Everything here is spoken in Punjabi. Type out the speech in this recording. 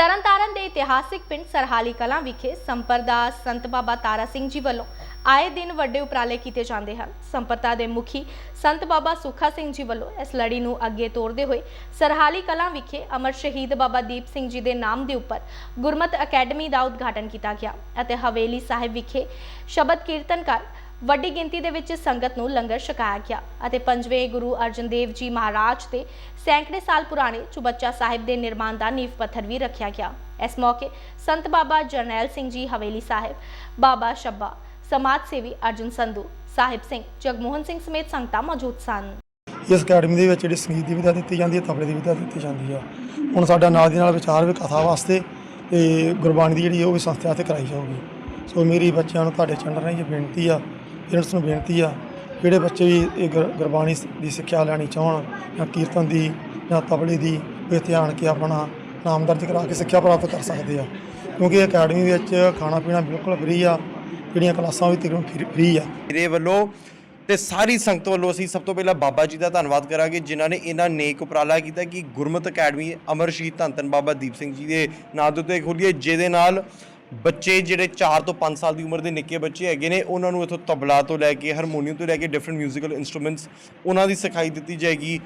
ਤਰਨਤਾਰਨ ਦੇ ਇਤਿਹਾਸਿਕ ਪਿੰਡ ਸਰਹਾਲੀ ਕਲਾਂ ਵਿਖੇ ਸੰਪਰਦਾ ਸੰਤ ਬਾਬਾ ਤਾਰਾ ਸਿੰਘ ਜੀ ਵੱਲੋਂ ਆਏ ਦਿਨ ਵੱਡੇ ਉਪਰਾਲੇ ਕੀਤੇ ਜਾਂਦੇ ਹਨ। ਸੰਪਰਦਾ ਦੇ ਮੁਖੀ ਸੰਤ ਬਾਬਾ ਸੁੱਖਾ ਸਿੰਘ ਜੀ ਵੱਲੋਂ ਇਸ ਲੜੀ ਨੂੰ ਅੱਗੇ ਤੋਰਦੇ ਹੋਏ ਸਰਹਾਲੀ ਕਲਾਂ ਵਿਖੇ ਅਮਰ ਸ਼ਹੀਦ ਬਾਬਾ ਦੀਪ ਸਿੰਘ ਜੀ ਦੇ ਨਾਮ ਦੇ ਉੱਪਰ ਗੁਰਮਤ ਅਕੈਡਮੀ ਦਾ ਉਦਘਾਟਨ ਕੀਤਾ ਗਿਆ ਅਤੇ ਹਵੇਲੀ ਸਾਹਿਬ ਵਿਖੇ ਸ਼ਬਦ ਕੀਰਤਨ ਕਰ ਵੱਡੀ ਗਿਣਤੀ ਦੇ ਵਿੱਚ ਸੰਗਤ ਨੂੰ ਲੰਗਰ ਛਕਾਇਆ ਗਿਆ ਅਤੇ ਪੰਜਵੇਂ ਗੁਰੂ ਅਰਜਨ ਦੇਵ ਜੀ ਮਹਾਰਾਜ ਦੇ ਸੈਂਕੜੇ ਸਾਲ ਪੁਰਾਣੇ ਚੁਬੱਚਾ ਸਾਹਿਬ ਦੇ ਨਿਰਮਾਣ ਦਾ ਨੀਂਹ ਪੱਥਰ ਵੀ ਰੱਖਿਆ ਗਿਆ। ਇਸ ਮੌਕੇ ਸੰਤ ਬਾਬਾ ਜਰਨੈਲ ਸਿੰਘ ਜੀ ਹਵੇਲੀ ਸਾਹਿਬ, ਬਾਬਾ ਸ਼ੱਬਾ, ਸਮਾਜ ਸੇਵੀ ਅਰਜਨ ਸੰਧੂ, ਸਾਹਿਬ ਸਿੰਘ ਜਗਮੋਹਨ ਸਿੰਘ ਸਮੇਤ ਸੰਗਤਾਂ ਮੌਜੂਦ ਸਨ। ਇਸ ਅਕੈਡਮੀ ਦੇ ਵਿੱਚ ਜਿਹੜੀ ਸੰਗੀਤ ਦੀ ਵਿਧਾ ਦਿੱਤੀ ਜਾਂਦੀ ਹੈ, ਤਬਲੇ ਦੀ ਵਿਧਾ ਦਿੱਤੀ ਜਾਂਦੀ ਆ। ਹੁਣ ਸਾਡਾ ਨਾਲ ਦੀ ਨਾਲ ਵਿਚਾਰ ਵੀ ਕਥਾ ਵਾਸਤੇ ਤੇ ਗੁਰਬਾਣੀ ਦੀ ਜਿਹੜੀ ਉਹ ਵੀ ਸੰਸਥਾ ਤੇ ਕਰਾਈ ਜਾਊਗੀ। ਸੋ ਮੇਰੀ ਬੱਚਿਆਂ ਨੂੰ ਤੁਹਾਡੇ ਚੰਦਰ ਰਾਹੀਂ ਇਹ ਬੇਨਤੀ ਆ ਪੇਰੈਂਟਸ ਨੂੰ ਬੇਨਤੀ ਆ, ਜਿਹੜੇ ਬੱਚੇ ਵੀ ਇਹ ਗੁਰ- ਗੁਰਬਾਣੀ ਦੀ ਸਿੱਖਿਆ ਲੈਣੀ ਚਾਹਣ, ਜਾਂ ਕੀਰਤਨ ਦੀ, ਜਾਂ ਤਬਲੇ ਦੀ ਇੱਥੇ ਆਣ ਕੇ ਆਪਣਾ ਨਾਮ ਦਰਜ ਕਰਾ ਕੇ ਸਿੱਖਿਆ ਪ੍ਰਾਪਤ ਕਰ ਸਕਦੇ ਆ। ਕਿਉਂਕਿ ਅਕੈਡਮੀ ਵਿੱਚ ਖਾਣਾ ਪੀਣਾ ਬਿਲਕੁਲ ਫ੍ਰੀ ਆ, ਜਿਹੜੀਆਂ ਕਲਾਸਾਂ ਵੀ ਤਕਰੀਬਨ ਫ੍ਰੀ ਆ। ਮੇਰੇ ਵੱਲੋਂ ਤੇ ਸਾਰੀ ਸੰਗਤ ਵੱਲੋਂ ਅਸੀਂ ਸਭ ਤੋਂ ਪਹਿਲਾਂ ਬਾਬਾ ਜੀ ਦਾ ਧੰਨਵਾਦ ਕਰਾਂਗੇ, ਜਿਨ੍ਹਾਂ ਨੇ ਇਹਨਾਂ ਨੇਕ ਉਪਰਾਲਾ ਕੀਤਾ ਕਿ ਗੁਰਮਤ ਅਕੈਡਮੀ ਅਮਰ ਸ਼ਹੀਦ ਧੰਨ ਧੰਨ ਬਾਬਾ ਦੀਪ ਸਿੰਘ ਜੀ ਦੇ ਨਾਂ ਦੇ ਉੱਤੇ ਖੋਲੀਏ ਜਿਹਦੇ ਨਾਲ ਬੱਚੇ ਜਿਹੜੇ 4 ਤੋਂ 5 ਸਾਲ ਦੀ ਉਮਰ ਦੇ ਨਿੱਕੇ ਬੱਚੇ ਹੈਗੇ ਨੇ ਉਹਨਾਂ ਨੂੰ ਇਥੋਂ ਤਬਲਾ ਤੋਂ ਲੈ ਕੇ ਹਾਰਮੋਨੀਅਮ ਤੋਂ ਲੈ ਕੇ ਡਿਫਰੈਂਟ 뮤지컬 ਇਨਸਟਰੂਮੈਂਟਸ ਉਹਨਾਂ ਦੀ ਸਿਖਾਈ ਦਿੱਤੀ ਜਾਏਗੀ